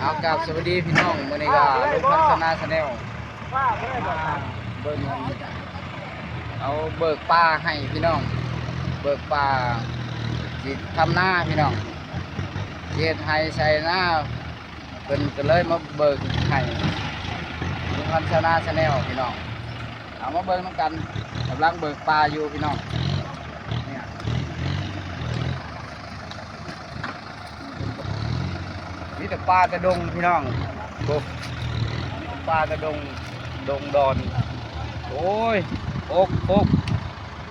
เอากับสวัสดีพี่น้องมื้อนี้ก็ลูกพัฒนาชาแนลว่าไม่ได้บอกครับเบิ่งเอาเบิกปลาให้พี่น้อง เบิกปลาสิทำหน้าพี่น้องเฮ็ดให้ใส่หน้าเพิ่นก็เลยมาเบิกให้ลูกพัฒนาชาแนลพี่น้องเอามาเบิ่งนํกันกำลังเบิกปลาอยู่พี่น้องเนี่ย แต่ปลาตะดงพี่น้องโอ้ปลาตะดงดงดอน โอ้ยอกอก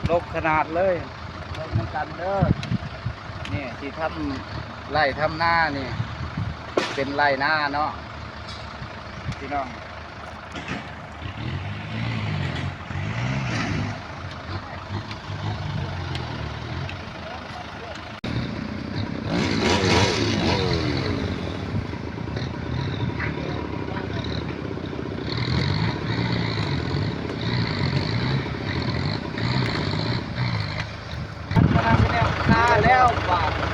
ลกขนาดเลยลกเหมือนกันเด้อนี่ที่ทำไร่ทำหน้านี่ เป็นไร่หน้าเนาะพี่น้อง พัฒ